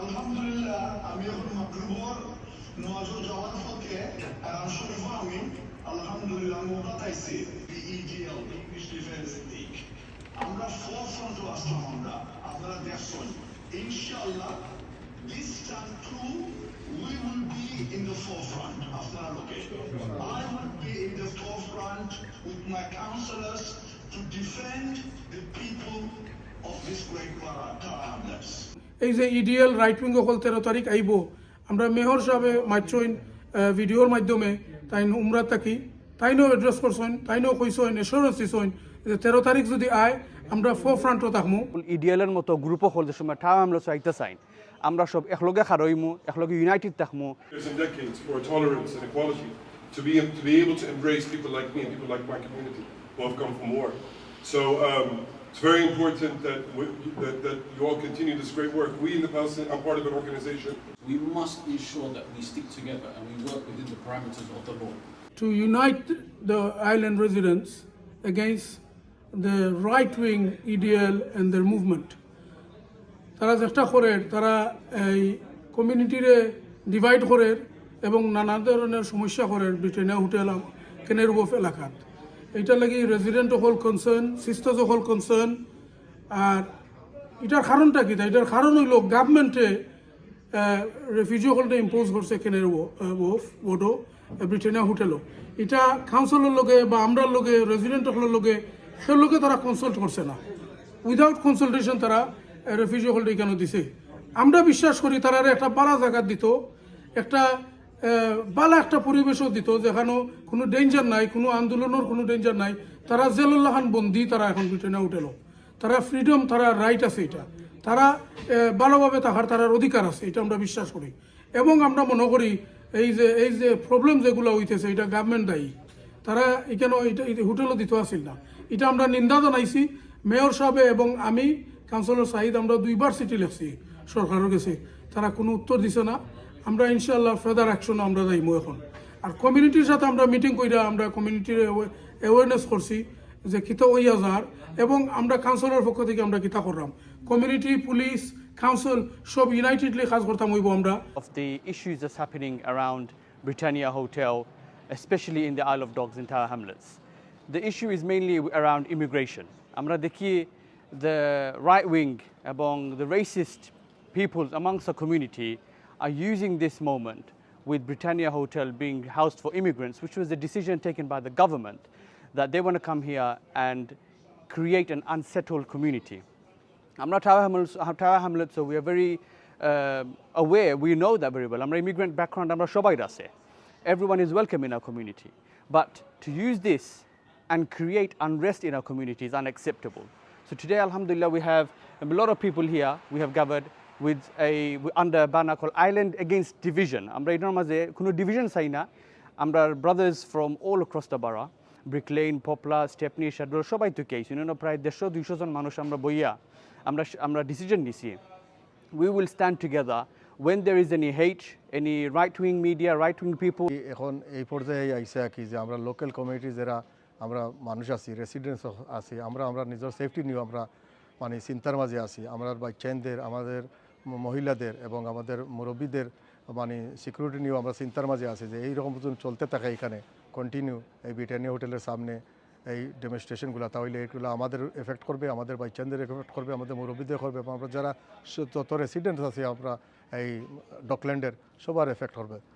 আলহামদুলিল্লাহ আমি এখন মাগরিবর নওয়াজও যাওয়ার পথে আরাম শরীফ আমি আলহামদুলিল্লাহ মৌকা পাইছি ইডিএল ইংলিশ ডিফেন্স লিগ আমরা ফোর ফ্রন্টে আসলাম আমরা আপনারা দেখছেন ইনশাআল্লাহ this time too we will be in the forefront আপনারা লোকে I will be in the forefront with my councillors to defend the people of this great Tower Hamlets. এই যে ইডিএল রাইট উইং অকল তেরো তারিখ আইব। আমরা মেয়র সাহেবে মাইচইন ভিডিওর মাধ্যমে তাই উমরা থাকি। তাইনও এড্রেস করছেন তাইনও কইসেন এসুরেন্স দিছেন যে তেরো তারিখ যদি আয় আমরা ফোর ফ্রন্টও থাকব ইডিএলের মতো গ্রুপ হল যে সময় ঠাম আমরা চাইতে চাইন আমরা সব একলগে খারইমু একলগে ইউনাইটেড থাকমু। Be, to be able to embrace people like me and people like my community who have come from war. So um, it's very important that, we, that, that you all continue this great work. We in the Palestine, I'm part of an organization We must ensure that we stick together and we work within the parameters of the law. to unite the island residents against the right wing EDL and their movement. তারা চেষ্টা করে তারা এই কমিউনিটিরে divide করে এবং নানা ধরনের সমস্যা করে ব্রিটেনিয়া হোটেল কেনেরবফ এলাকাত এইটার লাগি রেজিডেন্ট হল কনসার্ন সিস্টার্স হল কনসার্ন আর এটার কারণটা কি? এটার কারণ হইল গভর্নমেন্টে রেফিউজি হলটা ইম্পোজ করছে কেনের ওফ ব্রিটেনিয়া হোটেলও। এটা কাউন্সিলের লগে বা আমরার লগে রেজিডেন্ট হলের লগে সে লোকে তারা কনসাল্ট করছে না। উইদাউট কনসালটেশন তারা রেফিউজি হলটা এখানে দিছে? আমরা বিশ্বাস করি তারা একটা পাড়া জায়গা দিত, একটা বালা একটা পরিবেশও দিত, যেখানে কোনো ডেঞ্জার নাই, কোনো আন্দোলনের কোনো ডেঞ্জার নাই। তারা জেলুল্লাহান বন্দি, তারা এখন ব্রিটেনে উঠেলো তারা ফ্রিডম তারা রাইট আছে এটা। তারা ভালোভাবে তাহার, তারার অধিকার আছে, এটা আমরা বিশ্বাস করি। এবং আমরা মনে করি, এই যে এই যে প্রবলেম যেগুলো হইতেছে, এটা গভর্নমেন্ট দায়ী। তারা এখানে এটা হোটেলও দিতে আসিল না। এটা আমরা নিন্দা জানাইছি, মেয়র সাহেব এবং আমি কাউন্সিলর সাহিদ আমরা দুইবার চিঠি লিখছি, সরকারের কাছে। তারা কোনো উত্তর দিছে না। আমরা ইনশাল্লাহ ফেদার অ্যাকশনও আমরা যাইমু এখন। আর কমিউনিটির সাথে আমরা মিটিং করি আমরা কমিউনিটির অ্যাওয়ারনেস করছি যে কিতা হইয়া যার এবং আমরা কাউন্সিলের পক্ষ থেকে আমরা কিতা করলাম। কমিউনিটি পুলিশ কাউন্সিল সব ইউনাইটেডলি কাজ করতাম হইব আমরা। Of the issues that's happening around Britannia hotel especially in the isle of dogs in tower hamlets the issue is mainly around immigration আমরা দেখি দ্য রাইট উইং এবং the racist peoples amongst a community are using this moment with Britannia Hotel being housed for immigrants, which was a decision taken by the government that they want to come here and create an unsettled community. I'm not Tower Hamlet, so we are very uh, aware, we know that very well. I'm an immigrant background, I'm not Shobaidase. Everyone is welcome in our community. But to use this and create unrest in our community is unacceptable. So today, Alhamdulillah, we have a lot of people here. We have gathered with এই under a banner called Island Against আমরা এটার মাঝে কোনো division চাই না। আমরা brothers from all across the borough Brick Lane Poplar Stepney শাডোর সবাই তো কেছি না প্রায় দেড়শো, দুইশো জন মানুষ আমরা বইয়া আমরা আমরা ডিসিশন নিছি। We will stand together when there is any hate any right wing media right wing people এখন এই পর্যায়ে আইসে কি যে আমরা লোকাল কমিউনিটি যারা আমরা মানুষ আছি রেসিডেন্স আছি, আমরা আমরা নিজের সেফটি নিয়ে আমরা মানে চিন্তার মাঝে আছি। আমরা বাই চেনদের আমাদের মহিলাদের এবং আমাদের মুরব্বীদের মানে সিকিউরিটি নিয়েও আমরা চিন্তার মাঝে আছি যে এইরকম চলতে থাকে এখানে কন্টিনিউ এই ব্রিটানিয়া হোটেলের সামনে, এই ডেমনস্ট্রেশনগুলো তাহলে এগুলো আমাদের এফেক্ট করবে, আমাদের বাচ্চাদের এফেক্ট করবে, আমাদের মুরব্বীদের করবে এবং আমরা যারা যত রেসিডেন্টস আছে আমরা এই ডকল্যান্ডের সবার এফেক্ট করবে।